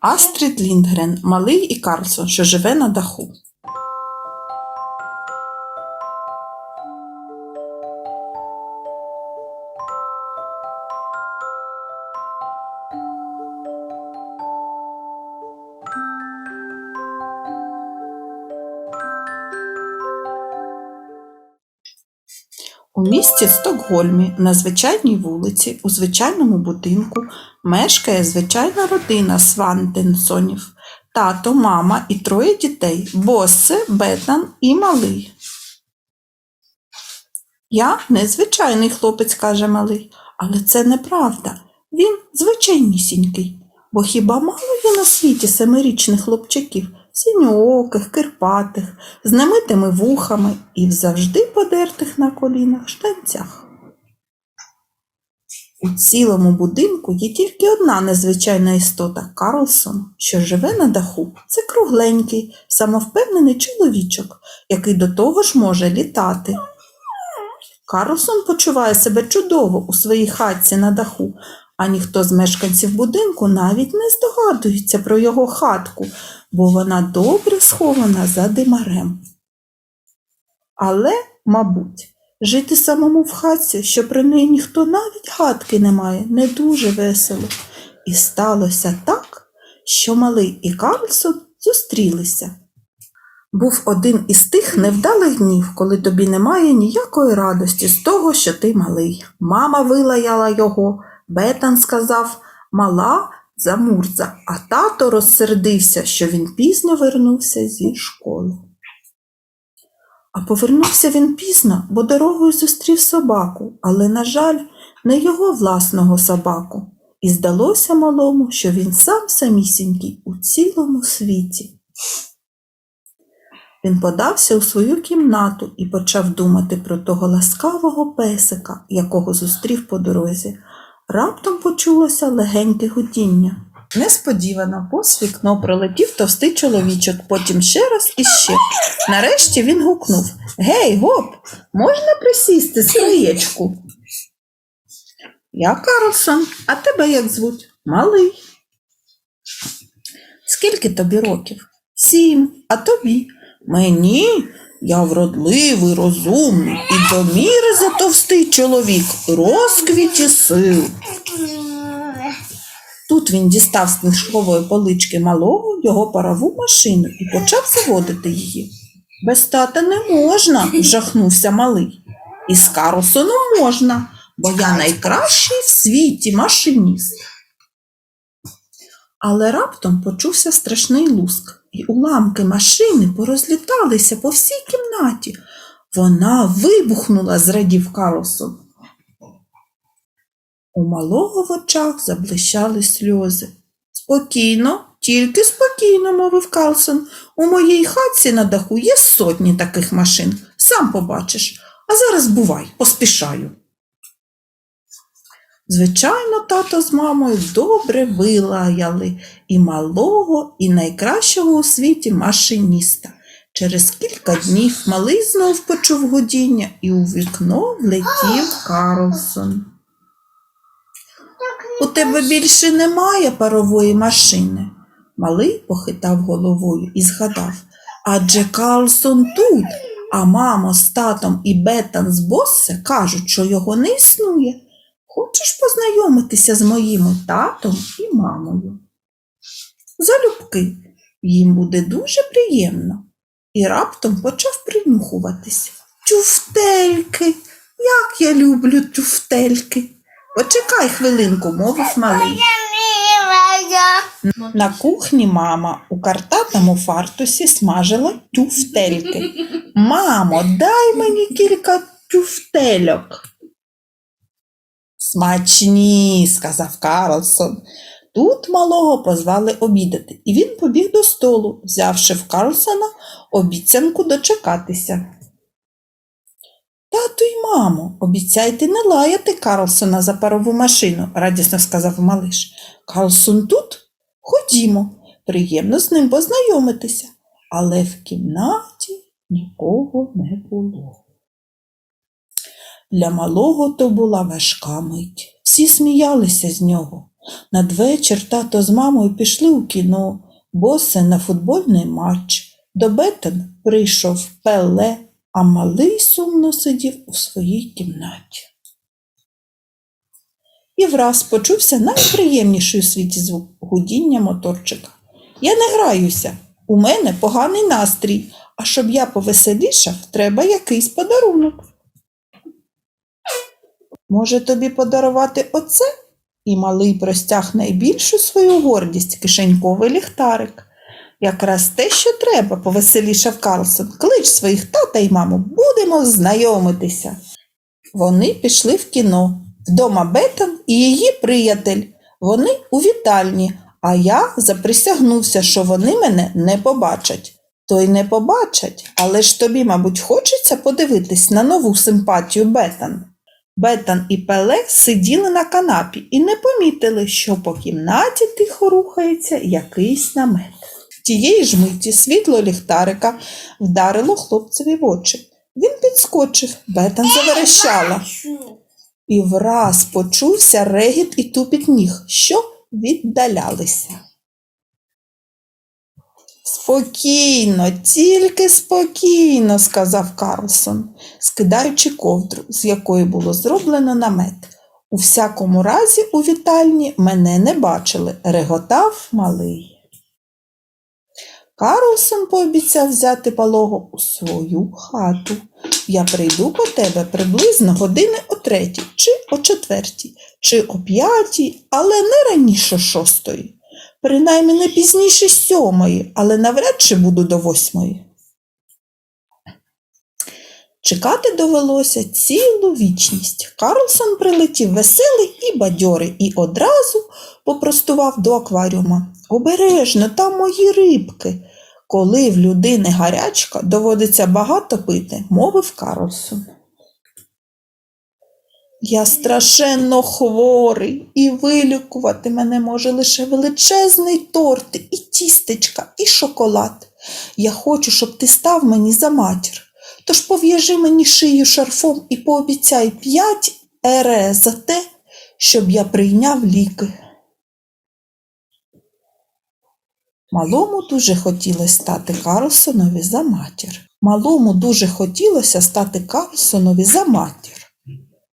Астрід Ліндгрен, малий і Карлсон, що живе на даху. У місті Стокгольмі на звичайній вулиці у звичайному будинку мешкає звичайна родина Свантенсонів. Тато, мама і троє дітей Боссе, Бетан і малий. Я незвичайний хлопець, каже малий, але це неправда. Він звичайнісінький. Бо хіба мало є на світі семирічних хлопчаків, синьооких, кирпатих, з немитими вухами і завжди подертих на колінах штанцях. У цілому будинку є тільки одна незвичайна істота Карлсон, що живе на даху. Це кругленький, самовпевнений чоловічок, який до того ж може літати. Карлсон почуває себе чудово у своїй хатці на даху, а ніхто з мешканців будинку навіть не здогадується про його хатку, бо вона добре схована за димарем. Але, мабуть, жити самому в хатці, що про неї ніхто навіть гадки не має, не дуже весело. І сталося так, що малий і Карлсон зустрілися. Був один із тих невдалих днів, коли тобі немає ніякої радості з того, що ти малий. Мама вилаяла його, Бетан сказав мала замурза, а тато розсердився, що він пізно вернувся зі школи. А повернувся він пізно, бо дорогою зустрів собаку, але, на жаль, не його власного собаку. І здалося малому, що він сам самісінький у цілому світі. Він подався у свою кімнату і почав думати про того ласкавого песика, якого зустрів по дорозі. Раптом почулося легеньке гудіння. Несподівано повз вікно пролетів товстий чоловічок, потім ще раз і ще. Нарешті він гукнув Гей, гоп, можна присісти з краєчку? Я Карлсон, а тебе як звуть? Малий. Скільки тобі років? Сім, а тобі? Мені? Я вродливий, розумний і до міри затовстий чоловік, розквіті сил. Тут він дістав з книжкової полички малого його парову машину і почав заводити її. Без тата не можна, жахнувся малий. І з Карлсоном можна, бо я найкращий в світі машиніст. Але раптом почувся страшний луск, і уламки машини порозліталися по всій кімнаті. Вона вибухнула, зрадів Карлсон. У малого в очах заблищали сльози. Спокійно, тільки спокійно, мовив Карлсон. У моїй хатці на даху є сотні таких машин. Сам побачиш. А зараз бувай, поспішаю. Звичайно, тато з мамою добре вилаяли і малого, і найкращого у світі машиніста. Через кілька днів малий знов почув гудіння, і у вікно влетів Карлсон. У тебе більше немає парової машини. Малий похитав головою і згадав. Адже Карлсон тут, а мамо з татом і Бетан з Боссе кажуть, що його не існує. Хочеш познайомитися з моїми татом і мамою? Залюбки, їм буде дуже приємно. І раптом почав принюхуватись. Тюфтельки, як я люблю тюфтельки. Почекай хвилинку, мовив малий. На кухні мама у картатому фартусі смажила тюфтельки. Мамо, дай мені кілька тюфтельок. Смачні, сказав Карлсон. Тут малого позвали обідати, і він побіг до столу, взявши в Карлсона обіцянку дочекатися. Тату й мамо, обіцяйте не лаяти Карлсона за парову машину, радісно сказав малиш. Карлсон тут? Ходімо, приємно з ним познайомитися. Але в кімнаті нікого не було. Для малого то була важка мить. Всі сміялися з нього. Надвечір тато з мамою пішли у кіно, босе на футбольний матч. До Бетен прийшов Пеле, а малий сумно сидів у своїй кімнаті. І враз почувся найприємніший у світі звук гудіння моторчика. Я не граюся, у мене поганий настрій, а щоб я повеселішав, треба якийсь подарунок. Може тобі подарувати оце? І малий простяг найбільшу свою гордість кишеньковий ліхтарик. Якраз те, що треба, повеселішав Карлсон. Клич своїх тата й маму, будемо знайомитися. Вони пішли в кіно. Вдома Бетон і її приятель. Вони у вітальні, а я заприсягнувся, що вони мене не побачать. То й не побачать, але ж тобі, мабуть, хочеться подивитись на нову симпатію Бетан. Бетан і Пеле сиділи на канапі і не помітили, що по кімнаті тихо рухається якийсь намет. Тієї ж миті світло ліхтарика вдарило хлопцеві в очі. Він підскочив, Бетан заверещала. І враз почувся регіт і тупіт ніг, що віддалялися. Спокійно, тільки спокійно, сказав Карлсон, скидаючи ковдру, з якої було зроблено намет. У всякому разі, у вітальні мене не бачили, реготав малий. Карлсон пообіцяв взяти палого у свою хату. Я прийду по тебе приблизно години о третій, чи о четвертій, чи о п'ятій, але не раніше шостої. Принаймні не пізніше сьомої, але навряд чи буду до восьмої. Чекати довелося цілу вічність. Карлсон прилетів веселий і бадьорий і одразу попростував до акваріума. Обережно, там мої рибки. Коли в людини гарячка, доводиться багато пити, мовив Карлсон. Я страшенно хворий, і вилікувати мене може лише величезний торт, і тістечка, і шоколад. Я хочу, щоб ти став мені за матір. Тож пов'яжи мені шию шарфом і пообіцяй п'ять ере за те, щоб я прийняв ліки. Малому дуже хотілося стати Карлсонові за матір. Малому дуже хотілося стати Карлсонові за матір.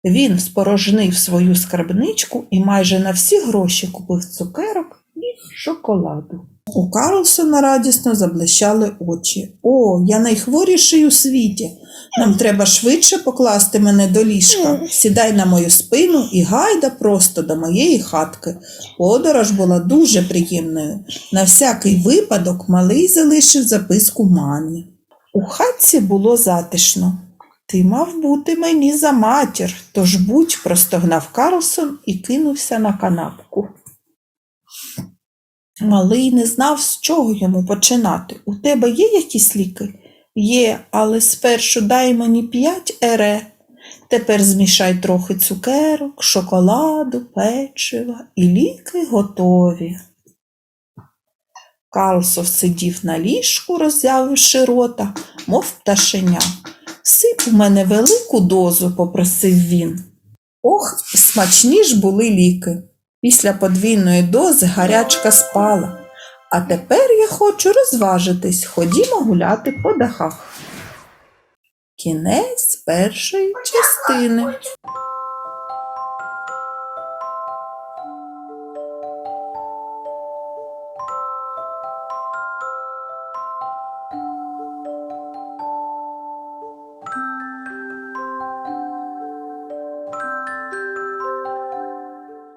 Він спорожнив свою скарбничку і майже на всі гроші купив цукерок і шоколаду. У Карлсона радісно заблищали очі. О, я найхворіший у світі. Нам треба швидше покласти мене до ліжка. Сідай на мою спину і гайда просто до моєї хатки. Подорож була дуже приємною. На всякий випадок малий залишив записку мамі. У хатці було затишно. Ти мав бути мені за матір, тож будь простогнав Карлсон і кинувся на канапку. Малий не знав, з чого йому починати. У тебе є якісь ліки? Є, але спершу дай мені п'ять ере. Тепер змішай трохи цукерок, шоколаду, печива і ліки готові. Карлсов сидів на ліжку, роззявивши рота, мов пташеня. Сип у мене велику дозу, попросив він. Ох, смачні ж були ліки. Після подвійної дози гарячка спала. А тепер я хочу розважитись, ходімо гуляти по дахах. Кінець першої частини.